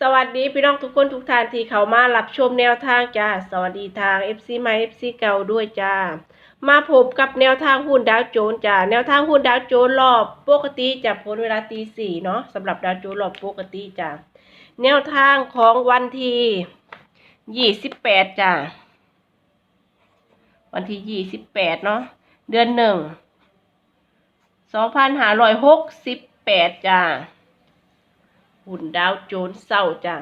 สวัสดีพี่น้องทุกคนทุกท่านที่เข้ามารับชมแนวทางจ้า สวัสดีทาง FC ใหม่ FC เก่าด้วยจ้า มาพบกับแนวทางหุ้นดาวโจนส์จ้า แนวทางหุ้นดาวโจนส์รอบปกติจะพ้นเวลาตีสี่เนาะสำหรับดาวโจนส์รอบปกติจ้า แนวทางของวันที่ยี่สิบแปดจ้า วันที่ยี่สิบแปดเนาะ เดือนหนึ่งสองพันห้าร้อยหกสิบแปดจ้า หุ่นดาวโจน์เศร้าจ้ะ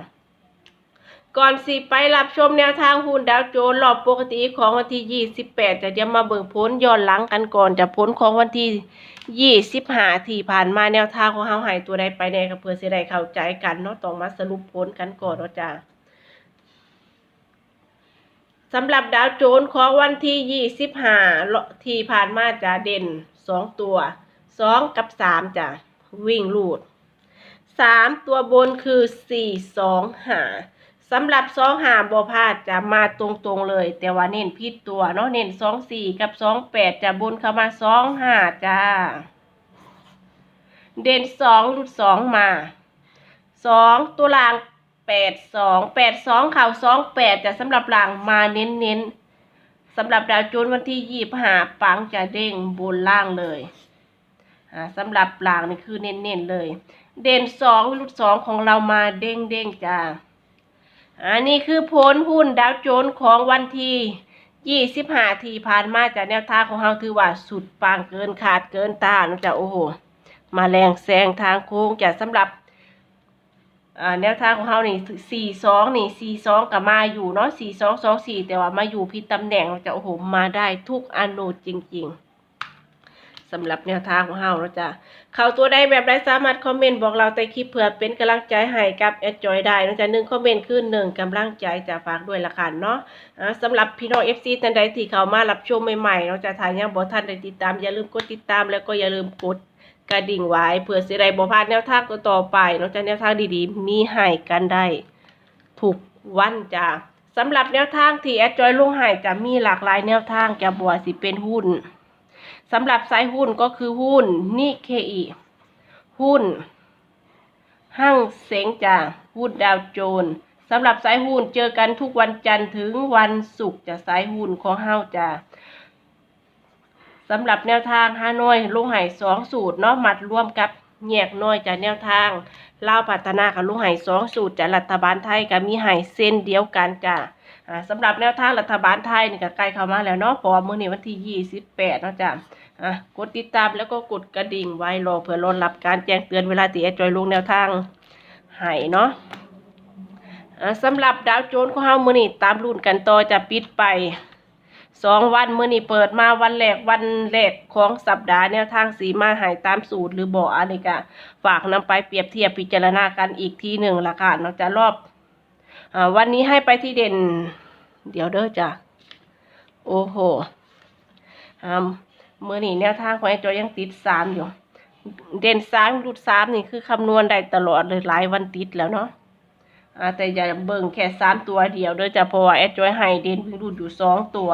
ก่อนสิไปรับชมแนวทางหุ่นดาวโจน์รอบปกติของวันที่ 28 จะเดี๋ยวมาเบิ่งผลย้อนหลังกันก่อนจะผลของวันที่ 25 ที่ผ่านมาแนวทางของเฮาหายตัวใดไปแน่ก็เพื่อสิได้เข้าใจกันเนาะต้องมาสรุปผลกันก่อนเนาะจ้ะสำหรับดาวโจน์ของวันที่ 25 ที่ผ่านมาจะเด่น 2 ตัว 2 กับ 3จ้ะวิ่งลูด สามตัวบนคือสี่สองหาสำหรับสองหาบอพลาดจะมาตรงๆเลย แต่ว่าเน้นพิดตัวเนาะเน้นสองสี่กับสองแปดจะบนเข้ามาสองหาจ้า เด่นสองหลุดสองมาสองตัวลางแปดสองแปดสองเข่าสองแปดจะสำหรับลางมาเน้นๆสำหรับดาวโจนวันที่ยี่หาปังจะเด้งบนล่างเลยอ่าสำหรับลางนี่คือเน้นๆเลย เด่นสองรุดสองของเรามาเด้งเด้งจ้าอันนี้คือผลหุ้นดาวโจนส์ของวันที่ยี่สิบห้าที่ผ่านมาจากแนวทางของเราคือว่าสุดปังเกินขาดเกินตานนะจ๊ะโอ้โห มาแรงแซงทางโค้งจะสำหรับแนวทางของเรานี่สี่สองนี่สี่สองกับมาอยู่เนาะสี่สองสองสี่แต่ว่ามาอยู่ผิดตำแหน่งนะจ๊ะโอ้โหมาได้ทุกอนุจริง ๆ สำหรับแนวทางของเฮาแล้วจ้ะเข้าตัวใดแบบใดสามารถคอมเมนต์บอกเราใต้คลิปเพื่อเป็นกำลังใจให้กับแอดจอยได้นะจ๊ะหนึ่งคอมเมนต์คือหนึ่งกำลังใจจะฝากด้วยละกันเนาะอ่าสำหรับพี่น้อง FC ท่านใดที่เข้ามารับชมใหม่ๆเนาะจะถ่ายยังบ่ทันได้ติดตามอย่าลืมกดติดตามแล้วก็อย่าลืมกดกระดิ่งไว้เพื่อสิได้บ่พลาดแนวทางต่อไปเนาจะแนวทางดีๆ มีให้กันได้ทุกวันจ้ะสำหรับแนวทางที่แอดจอยลงให้จะมีหลากหลายแนวทางจะบัวสิเป็นหุ้น สำหรับสายหุ้นก็คือหุ้นนิเคอีหุ้นห้างเสงจ่าหุ้นดาวโจนสำหรับสายหุ้นเจอกันทุกวันจันทร์ถึงวันศุกร์จะสายหุ้นของเฮาจ้าสำหรับแนวทางฮานอยลุงไห่สองสูตรเนาะมัดร่วมกับแยกน้อยจากแนวทางเล่าพัฒนากับลุงไห่สองสูตรจากรัฐบาลไทยกับมีไห่เส้นเดียวกันจ้าอ่าสำหรับแนวทางรัฐบาลไทยนี่ก็ใกล้เข้ามาแล้วเนาะพราะว่ามื้อนี้วันที่28เนาะจ้ะ อะกดติดตามแล้วก็กดกระดิ่งไว้รอเพื่อรอรับการแจ้งเตือนเวลาที่แอดจอยลงแนวทางให้เนาะสำหรับดาวโจนส์ของเฮามื้อนี้ตามรุ่นกันต่อจะปิดไปสองวันมื้อนี้เปิดมาวันแรกวันแรกของสัปดาห์แนวทางสีมาหายตามสูตรหรือบ่อะไรก็ฝากนำไปเปรียบเทียบพิจารณากันอีกทีหนึ่งละค่ะนาะจะรอบอวันนี้ให้ไปที่เด่น เดี๋ยวเด้อจ้ะโอ้โห เมื่อนี้แนวทางของไอ้จอยยังติดสามอยู่ เด่นสามรุดสามนี่คือคำนวณได้ตลอดเลยหลายวันติดแล้วเนาะแต่อย่าเบิ่งแค่สามตัวเดียวเด้อจ้ะเพราะว่าไอ้จอยให้เด่นวิ่งรุดอยู่สองตัว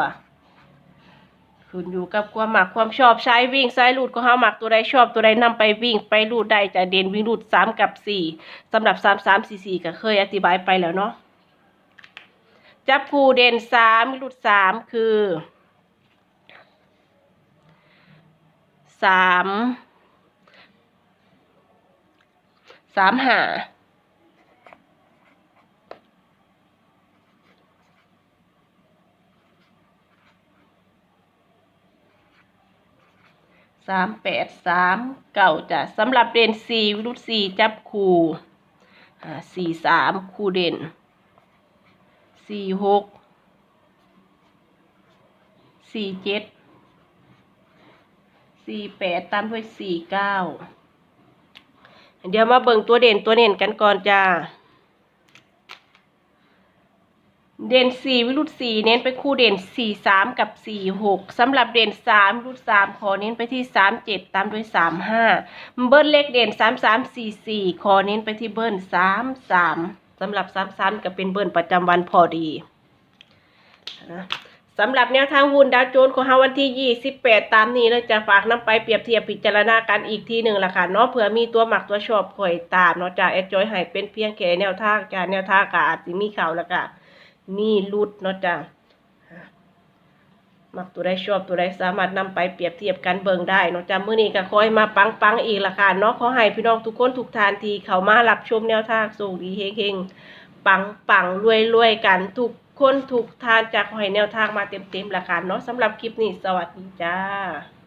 ขึ้นอยู่กับความหมักความชอบใช้วิ่งสายรูดก็ห้าหมักตัวใดชอบตัวใดนำไปวิ่งไปรูดได้จะเด่นวิ่งรูดสามกับสี่สำหรับสามสามสี่สี่ก็เคยอธิบายไปแล้วเนาะจับคู่เด่นสามหลุดสามคือ สามสามหาสามแปดสามเก่าจ้ะสำหรับเด่นสี่วิรุตสี่จับคู่สี่สามคู่เด่นสี่หกสี่เจ็ด สี่แปดตามด้วยสี่เก้าเดี๋ยวมาเบิ่งตัวเด่นตัวเด่นกันก่อนจ้า เด่นสี่วิรุตสี่เน้นไปคู่เด่นสี่สามกับสี่หกสำหรับเด่นสามวิรุตสามขอเน้นไปที่สามเจ็ดตามด้วยสามห้าเบิ้ลเลขเด่นสามสามสี่สี่ขอเน้นไปที่เบิ้ลสามสามสำหรับสามสามก็เป็นเบิ้ลประจำวันพอดีนะ สำหรับแนวทางหุ้นดาวโจนส์ของเฮาวันที่ 28 ตามนี้แล้วจะฝากนํไปเปรียบเทียบพิจารณากันอีกทีหนึ่งละค่ะเนาะเผื่อมีตัวหมักตัวชอบข่อยตามเนาะจ้าแอดจอยให้เป็นเพียงแค่แนวทางจ้าแนวทางก็อาจสิมีเข้าแล้วก็มีลุดเนาะจ้ามักตัวใดชอบตัวใดสามารถนำไปเปรียบเทียบกันเบิ่งได้เนาะจ้ามื้อนี้ก็ขอให้มาปังๆอีกละค่ะเนาะขอให้พี่น้องทุกคนทุกท่านที่เข้ามารับชมแนวทางโชคดีเฮงๆปังปังรวยรวยกันทุก คนถูกทานจากหอยแนวทางมาเต็มๆละกันเนาะสำหรับคลิปนี้สวัสดีจ้า